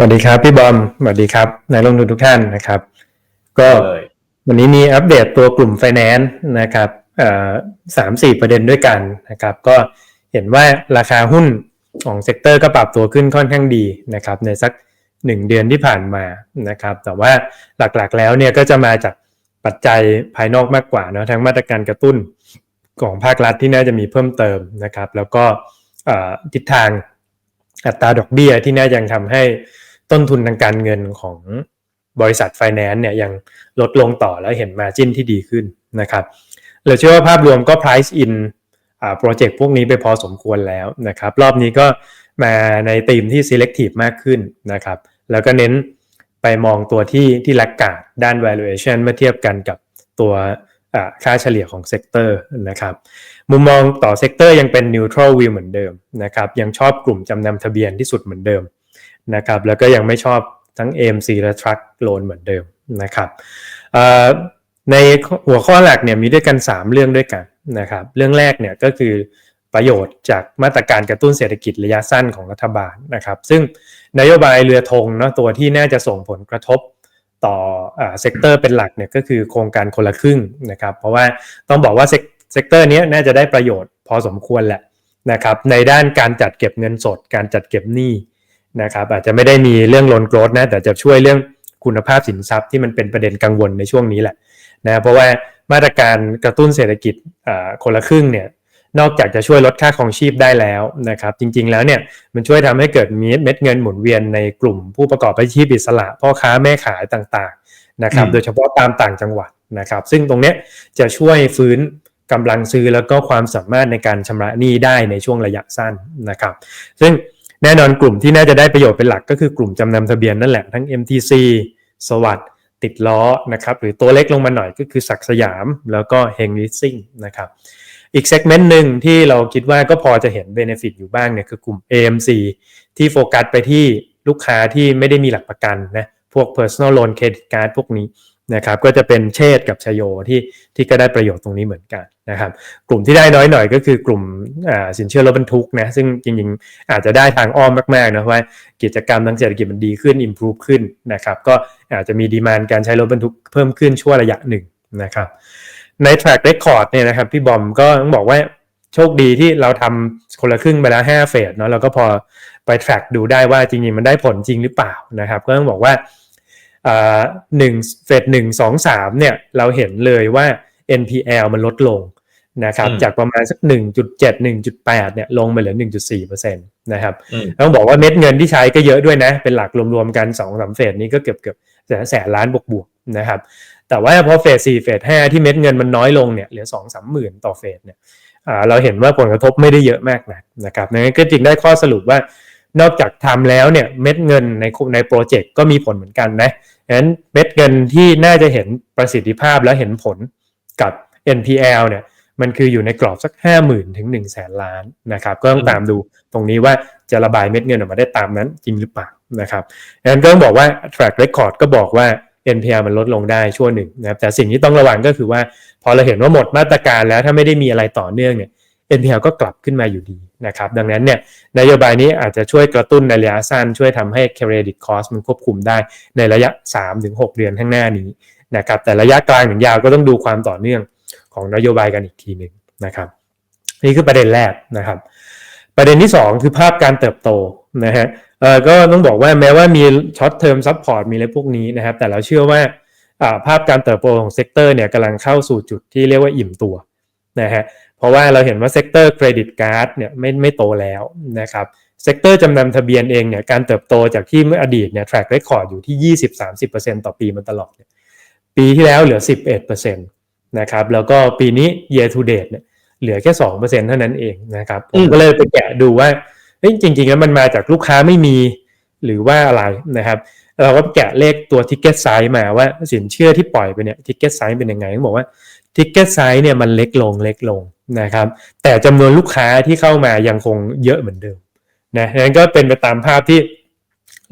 สวัสดีครับพี่บอมสวัสดีครับนายลงทุนทุกท่านนะครับ ก็เลยวันนี้มีอัปเดตตัวกลุ่มไฟแนนซ์นะครับเอ่อสามสี่ประเด็นด้วยกันนะครับ ก็เห็นว่าราคาหุ้นของเซกเตอร์ก็ปรับตัวขึ้นค่อนข้างดีนะครับ ในสักหนึ่งเดือนที่ผ่านมานะครับ แต่ว่าหลักๆแล้วเนี่ยก็จะมาจากปัจจัยภายนอกมากกว่าเนอะทั้งมาตรการกระตุ้นของภาครัฐที่น่าจะมีเพิ่มเติมนะครับ แล้วก็เอ่อทิศทางอัตราดอกเบี้ยที่น่ายังทำให้ ต้นทุนทางการเงินของบริษัทไฟแนนซ์เนี่ยยังลดลงต่อแล้วเห็นมาจิ้นที่ดีขึ้นนะครับเราเชื่อว่าภาพรวมก็ price in อ่าโปรเจกต์พวกนี้ไปพอสมควรแล้วนะครับ รอบนี้ก็มาในธีมที่ selective มากขึ้นนะครับ แล้วก็เน้นไปมองตัวที่ที่ลักกาดด้าน valuation เมื่อเทียบกันกับตัวอ่าค่าเฉลี่ยของเซกเตอร์นะครับ มุมมองต่อเซกเตอร์ยังเป็น neutral view เหมือนเดิมนะครับ ยังชอบกลุ่มจำนำทะเบียนที่สุดเหมือนเดิม นะครับแล้วก็ยังไม่ชอบทั้ง AMC และ Truck Loan เหมือนเดิมนะครับในหัวข้อหลักเนี่ยมีด้วยกัน 3 เรื่องด้วยกันนะครับเรื่องแรกเนี่ยก็คือประโยชน์จากมาตรการกระตุ้นเศรษฐกิจระยะสั้นของรัฐบาลนะครับซึ่งนโยบายเรือธงเนาะตัวที่น่าจะส่งผลกระทบต่อเซกเตอร์เป็นหลักเนี่ยก็คือโครงการคนละครึ่งนะครับเพราะว่าต้องบอกว่าเซกเตอร์นี้น่าจะได้ประโยชน์พอสมควรแหละนะครับในด้านการจัดเก็บเงินสด การจัดเก็บหนี้ นะครับอาจจะไม่ได้มีเรื่องโลนโกรดนะแต่จะช่วยเรื่องคุณภาพสินทรัพย์ที่มันเป็นประเด็นกังวลในช่วงนี้แหละนะเพราะว่ามาตรการกระตุ้นเศรษฐกิจอ่าคนละครึ่งเนี่ยนอกจากจะช่วยลดค่าของชีพได้แล้วนะครับ จริงๆแล้วเนี่ยมันช่วยทำให้เกิดมีเม็ดเงินหมุนเวียนในกลุ่มผู้ประกอบอาชีพอิสระ พ่อค้าแม่ขายต่างๆนะครับอืมโดยเฉพาะตามต่างจังหวัดนะครับ ซึ่งตรงเนี้ยจะช่วยฟื้นกำลังซื้อแล้วก็ความสามารถในการชำระหนี้ได้ในช่วงระยะสั้นนะครับ ซึ่ง แน่นอนกลุ่มที่น่าจะได้ประโยชน์เป็นหลักก็คือกลุ่มจำนำทะเบียนนั่นแหละทั้ง MTC สวัสด์ติดล้อนะครับหรือตัวเล็กลงมาหน่อยก็คือศักดิ์สยามแล้วก็เฮงลิสซิ่งนะครับอีกเซกเมนต์หนึ่งที่เราคิดว่าก็พอจะเห็นเบนฟิตอยู่บ้างเนี่ยคือกลุ่ม AMC ที่โฟกัสไปที่ลูกค้าที่ไม่ได้มีหลักประกันนะ พวก personal loan credit card พวกนี้นะครับก็จะเป็นเชษกับชโยที่ที่ก็ได้ประโยชน์ตรงนี้เหมือนกันนะครับกลุ่มที่ได้น้อยหน่อยก็คือกลุ่มอ่าสินเชื่อรถบรรทุกนะซึ่งจริงๆ อาจจะได้ทางอ้อมมากๆนะว่ากิจกรรมทางเศรษฐกิจมันดีขึ้น improve ขึ้นนะครับก็อาจจะมีดีมานการใช้รถบรรทุกเพิ่มขึ้นชั่วระยะหนึ่งนะครับใน track record เนี่ยนะครับพี่บอมก็ต้องบอกว่าโชคดีที่เราทำคนละครึ่งไปแล้ว5เฟสเนาะเราก็พอไป track ดูได้ว่าจริงๆมันได้ผลจริงหรือเปล่านะครับก็ต้องบอกว่า หนึ่งเฟสหนึ่งสองสามเนี่ยเราเห็นเลยว่า NPL มันลดลงนะครับอืมจากประมาณสัก 1.7 1.8เนี่ยลงมาเหลือ 1.4%นะครับอืมต้องบอกว่าเม็ดเงินที่ใช้ก็เยอะด้วยนะ เป็นหลักรวมๆกัน2อสเฟสนี้ก็เกือบเกือบแสนแสนล้านบวกๆนะครับแต่ว่าพอเฟสสี่เฟสห้าที่เม็ดเงินมันน้อยลงเนี่ยเหลือสองสามหมื่นต่อเฟสเนี่ยอ่าเราเห็นว่าผลกระทบไม่ได้เยอะมากนะนะครับดังนั้นก็จึงได้ข้อสรุปว่า นอกจากทำแล้วเนี่ยเม็ดเงินในในโปรเจกต์ก็มีผลเหมือนกันนะดังนั้นเม็ดเงินที่น่าจะเห็นประสิทธิภาพและเห็นผลกับ NPL เนี่ยมันคืออยู่ในกรอบสัก 5 0,000ถึง1 0 0 0 0แสนล้านนะครับก็ต้องตามดูตรงนี้ว่าจะระบายเม็ดเงินออกมาได้ตามนั้นจริงหรือเปล่านะครับดังนั้นก็ต้องบอกว่า track record ก็บอกว่า NPL มันลดลงได้ช่วงหนึ่งนะครับแต่สิ่งที่ต้องระวังก็คือว่า พอเราเห็นว่าหมดมาตรการแล้วถ้าไม่ได้มีอะไรต่อเนื่องเนี่ย NPL ก็กลับขึ้นมาอยู่ดีนะครับดังนั้นเนี่ยนโยบายนี้อาจจะช่วยกระตุ้นในระยะสั้น ช่วยทำให้ credit cost มันควบคุมได้ในระยะ 3-6 เดือนข้างหน้านี้นะครับแต่ระยะกลางถึงยาวก็ต้องดูความต่อเนื่องของนโยบายกันอีกทีหนึ่งนะครับนี่คือประเด็นแรกนะครับ ประเด็นที่ 2 คือภาพการเติบโตนะฮะเออก็ต้องบอกว่าแม้ว่ามีช็อตเทอมซัพพอร์ตมีอะไรพวกนี้นะครับ แต่เราเชื่อว่าภาพการเติบโตของเซกเตอร์เนี่ยกำลังเข้าสู่จุดที่เรียกว่าอิ่มตัวนะฮะ เพราะว่าเราเห็นว่าเซกเตอร์เครดิตการ์ดเนี่ยไม่ไม่โตแล้วนะครับเซกเตอร์จำนำทะเบียนเองเนี่ยการเติบโตจากที่เมื่ออดีตเนี่ย track record อยู่ที่ 20-30%ต่อปีมาตลอดเนี่ยปีที่แล้วเหลือ 11%นะครับแล้วก็ปีนี้ year to date เนี่ยเหลือแค่2%เท่านั้นเองนะครับผมก็เลยไปแกะดูว่าเฮ้ยจริงๆแล้วมันมาจากลูกค้าไม่มีหรือว่าอะไรนะครับเราก็แกะเลขตัวทิกเก็ตไซส์มาว่าสินเชื่อที่ปล่อยไปเนี่ยทิกเก็ตไซส์เป็นยังไงต้องบอกว่าทิกเก็ตไซส์เนี่ยมันเล็กลงเล็กลง นะครับ แต่จำนวนลูกค้าที่เข้ามายังคงเยอะเหมือนเดิมนะนั้นก็เป็นไปตามภาพที่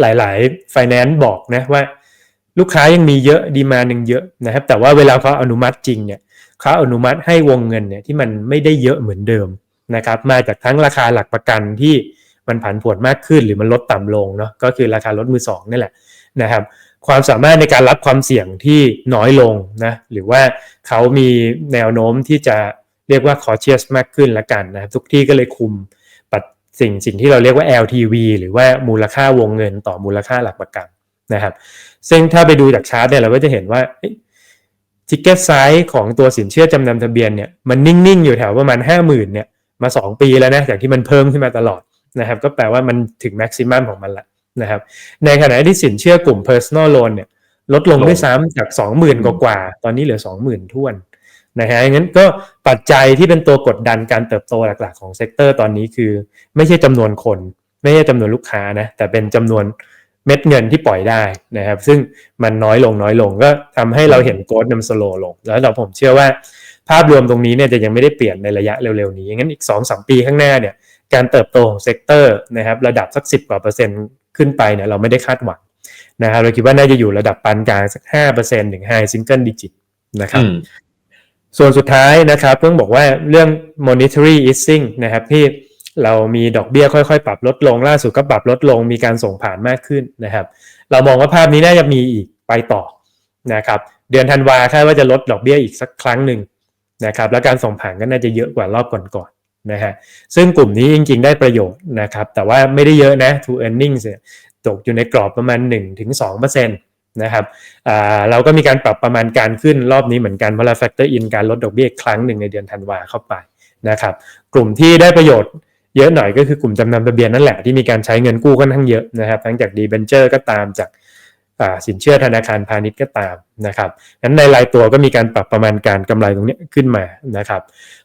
หลาย ๆ ไฟแนนซ์บอกนะว่า ลูกค้ายังมีเยอะดีมายังเยอะนะครับ แต่ว่าเวลาเขาอนุมัติจริงเนี่ยเขาอนุมัติให้วงเงินเนี่ยที่มันไม่ได้เยอะเหมือนเดิมนะครับ มาจากทั้งราคาหลักประกันที่มันผันผวนมากขึ้นหรือมันลดต่ำลงเนาะก็คือราคารถมือสองนี่แหละนะครับ ความสามารถในการรับความเสี่ยงที่น้อยลงนะหรือว่าเขามีแนวโน้มที่จะ เรียกว่า cautious มากขึ้นละกันนะทุกที่ก็เลยคุมปัดสิ่งสิ่งที่เราเรียกว่า LTV หรือว่ามูลค่าวงเงินต่อมูลค่าหลักประกันนะครับ ซึ่งถ้าไปดูจากชาร์ตเนี่ยเราก็จะเห็นว่าทิกเก็ตไซส์ของตัวสินเชื่อจำนำทะเบียนเนี่ยมันนิ่งๆอยู่แถวประมาณ 5 0,000เนี่ยมา 2 ปีแล้วนะจากที่มันเพิ่มขึ้นมาตลอดนะครับ ก็แปลว่ามันถึงแม็กซิมัมของมันละนะครับ ในขณะที่สินเชื่อกลุ่ม personal loan เนี่ยลดลงด้วยซ้ำจาก 20,000 กว่า ตอนนี้เหลือ 20,000ท้วน นะฮะงั้นก็ปัจจัยที่เป็นตัวกดดันการเติบโตหลักๆ ของเซกเตอร์ตอนนี้คือ ไม่ใช่จำนวนคน ไม่ใช่จำนวนลูกค้านะแต่เป็นจำนวนเม็ดเงินที่ปล่อยได้นะครับ ซึ่งมันน้อยลงน้อยลงก็ทำให้เราเห็นโกดนำสโลลง แล้วเราผมเชื่อว่า ภาพรวมตรงนี้เนี่ยจะยังไม่ได้เปลี่ยนในระยะเร็วๆนี้งั้นอีก2-3ปีข้างหน้าเนี่ยการเติบโตของเซกเตอร์นะครับระดับสัก 10กว่าเปอร์เซ็นต์ขึ้นไปเนี่ยเราไม่ได้คาดหวังนะครับเราคิดว่าน่าจะอยู่ระดับปานกลางสัก5%ถึง high single digit นะครับ ส่วนสุดท้ายนะครับต้องบอกว่าเรื่อง monetary easing นะครับที่เรามีดอกเบี้ยค่อยๆ ปรับลดลงล่าสุดก็ปรับลดลงมีการส่งผ่านมากขึ้นนะครับ เรามองว่าภาพนี้น่าจะมีอีกไปต่อนะครับ เดือนธันวาคาดว่าจะลดดอกเบี้ยอีกสักครั้งหนึ่งนะครับ แล้วการส่งผ่านก็น่าจะเยอะกว่ารอบก่อนๆนะฮะซึ่งกลุ่มนี้จริงๆ ได้ประโยชน์นะครับ แต่ว่าไม่ได้เยอะนะ to earnings ตกอยู่ในกรอบประมาณ 1-2% นะครับเราก็มีการปรับประมาณการขึ้นรอบนี้เหมือนกันเพราะเรา factor in การลดดอกเบี้ยครั้งหนึ่งในเดือนธันวาเข้าไปนะครับกลุ่มที่ได้ประโยชน์เยอะหน่อยก็คือกลุ่มจำนำทะเบียนนั่นแหละที่มีการใช้เงินกู้ค่อนข้างเยอะนะครับทั้งจากดีเบนเจอร์ก็ตามจากสินเชื่อธนาคารพาณิชย์ก็ตามนะครับนั้นในรายตัวก็มีการปรับประมาณการกำไรตรงนี้ขึ้นมานะครับ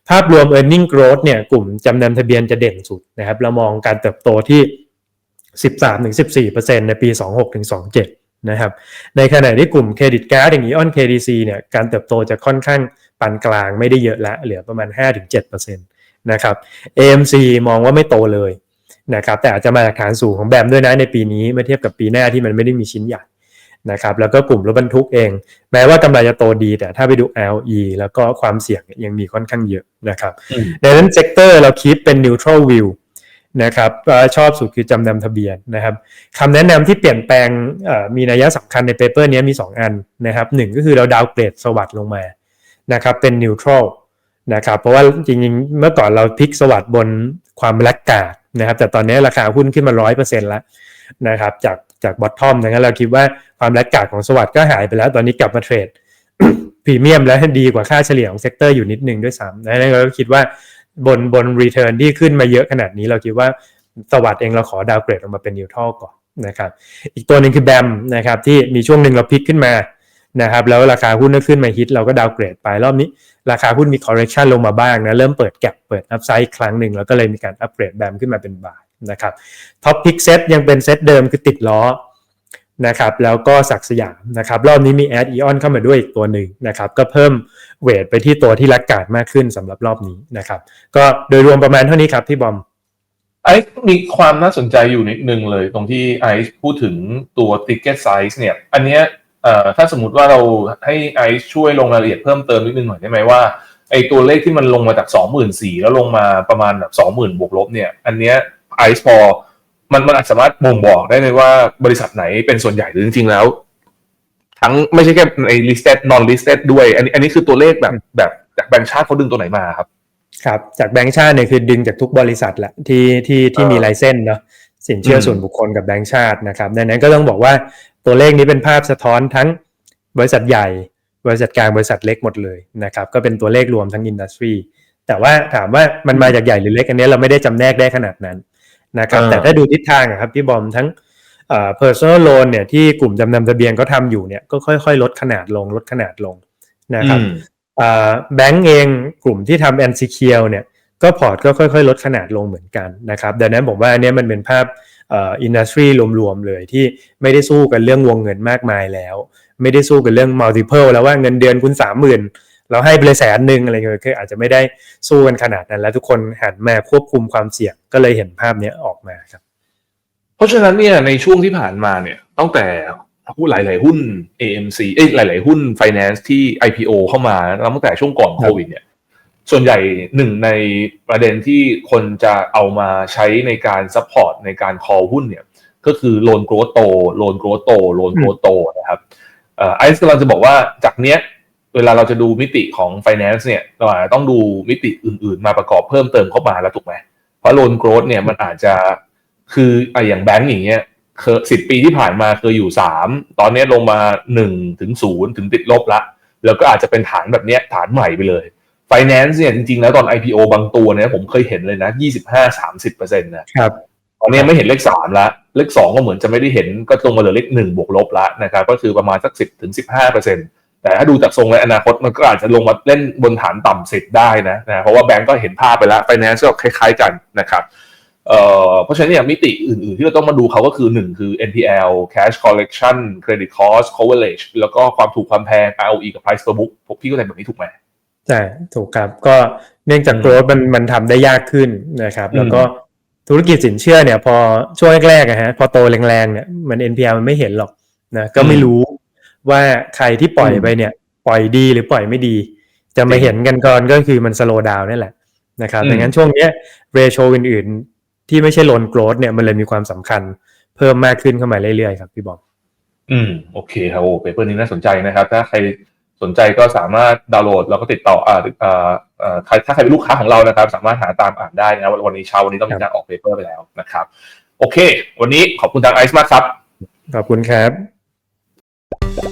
ภาพรวม e a r n i n g growth เนี่ยกลุ่มจำนำทะเบียนจะเด่นสุดนะครับเรามองการเติบโตที่ 13-14%ในปี 26-27 นะครับในขณะที่กลุ่มเครดิตการ์ดอย่างนี้ออน KDC เนี่ยการเติบโตจะค่อนข้างปานกลางไม่ได้เยอะละเหลือประมาณ 5-7%นะครับ AMC มองว่าไม่โตเลยนะครับแต่อาจจะมาจากฐานสูงของแบมด้วยนะในปีนี้เมื่อเทียบกับปีหน้าที่มันไม่ได้มีชิ้นใหญ่นะครับแล้วก็กลุ่มรถบรรทุกเอง แม้ว่ากำไรจะโตดี แต่ถ้าไปดู LE แล้วก็ความเสี่ยงยังมีค่อนข้างเยอะนะครับดังนั้นเซกเตอร์เราคิดเป็น neutral view นะครับชอบสุดคือจำนำทะเบียนนะครับคำแนะนำที่เปลี่ยนแปลงมีนัยสำคัญในเปเปอร์นี้มี 2 อันนะครับหนึ่งก็คือเราดาวเกรดสวัสด์ลงมานะครับเป็น neutral นะครับเพราะว่าจริงๆ เมื่อก่อนเราพลิกสวัสด์บนความแลกกาดนะครับแต่ตอนนี้ราคาหุ้นขึ้นมา 100%แล้วนะครับจากจากบอททอมนะครับเราคิดว่าความแลกกาดของสวัสด์ก็หายไปแล้ว ตอนนี้กลับมาเทรดพรีเมียมและดีกว่าค่าเฉลี่ยของเซกเตอร์อยู่นิดนึงด้วยซ้ำนะเราก็คิดว่า บนบนรีเทิร์นที่ขึ้นมาเยอะขนาดนี้เราคิดว่าสวัสด์เองเราขอดาวเกรดออกมาเป็นนิวทรัลก่อนนะครับอีกตัวหนึ่งคือแบมนะครับที่มีช่วงหนึ่งเราพลิกขึ้นมานะครับแล้วราคาหุ้นก็ขึ้นมาฮิตเราก็ดาวเกรดไปรอบนี้ ราคาหุ้นมี correction ลงมาบ้างนะเริ่มเปิดแก็บเปิดอัพไซด์ครั้งหนึ่งแล้วก็เลยมีการอัปเกรดแบมขึ้นมาเป็นบายนะครับท็อปพิกเซตยังเป็นเซตเดิมคือติดล้อ นะครับแล้วก็สักสยามนะครับรอบนี้มีแอดอีออนเข้ามาด้วยอีกตัวหนึ่งนะครับก็เพิ่มเวทไปที่ตัวที่รักกาดมากขึ้นสำหรับรอบนี้นะครับก็โดยรวมประมาณเท่านี้ครับพี่บอมไอซ์มีความน่าสนใจอยู่นิดนึงเลย ตรงที่ไอซ์พูดถึงตัว ticket size เนี่ยอันเนี้ยถ้าสมมติว่าเราให้ไอซ์ช่วยลงรายละเอียดเพิ่มเติมนิดนึงหน่อยได้ไหมว่าไอตัวเลขที่มันลงมาจากสองหมื่นสี่แล้วลงมาประมาณแบบสองหมื่นบวกลบเนี่ยอันเนี้ยไอซ์พอ มันมันอาจสามารถบ่งบอกได้เลยว่าบริษัทไหนเป็นส่วนใหญ่หรือจริงๆแล้ว ทั้งไม่ใช่แค่ใน listed non listed ด้วย อันนี้อันนี้คือตัวเลขแบบแบบจากแบงค์ชาติเขาดึงตัวไหนมาครับ ครับ จากแบงค์ชาติเนี่ยคือดึงจากทุกบริษัทแหละที่ที่ที่มีไลเซนเนาะสินเชื่อส่วนบุคคลกับแบงค์ชาตินะครับดังนั้นก็ต้องบอกว่าตัวเลขนี้เป็นภาพสะท้อนทั้งบริษัทใหญ่ บริษัทกลางบริษัทเล็กหมดเลยนะครับก็เป็นตัวเลขรวมทั้งอินดัสทรีแต่ว่าถามว่ามันมาจากใหญ่หรือเล็กอันนี้เราไม่ได้จำแนกได้ขนาดนั้น นะครับแต่ถ้าดูทิศทางครับพี่บอมทั้งเอ่อ personal loan เนี่ยที่กลุ่มจำนำทะเบียนเขาทาอยู่เนี่ยก็ค่อยๆ ลดขนาดลงลดขนาดลงนะครับแบงก์เองกลุ่มที่ทำ n c q เนี่ยก็พอร์ตก็ค่อยๆ ลดขนาดลงเหมือนกันนะครับดังนั้นผมว่าอันนี้มันเป็นภาพอินดัสทรีรวมๆเลยที่ไม่ได้สู้กันเรื่องวงเงินมากมายแล้ว ไม่ได้สู้กันเรื่อง multiple แล้วว่าเงินเดือนคุณสามหมื่น เราให้ไปเลยแสนหนึ่งอะไรเงี้ยคืออาจจะไม่ได้สู้กันขนาดนั้น แล้วทุกคนหันมาควบคุมความเสี่ยงก็เลยเห็นภาพนี้ออกมาครับ เพราะฉะนั้นเนี่ยในช่วงที่ผ่านมาเนี่ยตั้งแต่หุ้นหลาย ๆ หุ้น AMC เอ้ยหลาย ๆ หุ้น finance ที่ IPO เข้ามาตั้งแต่ช่วงก่อนโควิดเนี่ย ส่วนใหญ่หนึ่งในประเด็นที่คนจะเอามาใช้ในการซัพพอร์ตในการ call หุ้นเนี่ย ก็คือโลนโกรโตโลนโกรโตโลนโกรโตนะครับไอซ์กำลังจะบอกว่าจากเนี้ย เวลาเราจะดูมิติของ finance เนี่ยเราอาจจะต้องดูมิติอื่น ๆ มาประกอบเพิ่มเติมเข้ามาแล้วถูกไหมเพราะโลนโกร w เนี่ยมันอาจจะคืออะอย่างแบงก์อย่างเงี้ยเคยสิบปีที่ผ่านมาเคยอยู่สามตอนเนี้ยลงมาหนึ่งถึงศูนย์ถึงติดลบละ แล้วก็อาจจะเป็นฐานแบบเนี้ยฐานใหม่ไปเลย finance เนี่ยจริง ๆ แล้วตอน IPO บางตัวเนี่ยผมเคยเห็นเลยนะยี่สิบห้าสามสิบเปอร์เซ็นต์นะครับตอนนี้ไม่เห็นเลขสามละเลขสองก็เหมือนจะไม่ได้เห็นก็ลงมาเหลือเลขหนึ่งบวกลบละนะครับก็คือประมาณสักสิบถึงสิบห้าเปอร์เซ็นต์ แต่ถ้าดูจากทรงในอนาคตมันก็อาจจะลงมาเล่นบนฐานต่ำสิบได้นะนะเพราะว่าแบงก์ก็เห็นภาพไปแล้ว finance ก็คล้ายๆกันนะครับเอ่อเพราะฉะนั้นเนี่ยมิติอื่นๆ ที่เราต้องมาดูเขาก็คือหนึ่งคือ NPL cash collection credit cost coverage แล้วก็ความถูกความแพง ROE กับ price per book พวกพี่ก็ใจแบบนี้ถูกไหมใช่ถูกครับก็เนื่องจากอืมโกรธมันมันทำได้ยากขึ้นนะครับอืมแล้วก็ธุรกิจสินเชื่อเนี่ยพอช่วงแรกๆอะฮะพอโตแรงๆเนี่ยมัน NPL มันไม่เห็นหรอกนะก็ไม่รู้ ว่าใครที่ปล่อยไปเนี่ย ปล่อยดีหรือปล่อยไม่ดี จะมาเห็นกันก่อนก็คือมันสโลดาวนั่นแหละนะครับอืมดังนั้นช่วงเนี้ยเรโชอื่นๆ ที่ไม่ใช่โลนโกรธเนี่ยมันเลยมีความสำคัญเพิ่มมากขึ้นเข้ามาเรื่อยๆครับพี่บอมอืมโอเคครับโอ้เปเปอร์นี้น่าสนใจนะครับ ถ้าใครสนใจก็สามารถดาวน์โหลดแล้วก็ติดต่ออ่าอ่าอ่าใครถ้าใครเป็นลูกค้าของเรานะครับ สามารถหาตามอ่านได้นะครับวันนี้เช้าวันนี้ต้องมีการออกเปเปอร์ไปแล้วนะครับ โอเค วันนี้ขอบคุณทางไอซ์มากครับ ขอบคุณครับ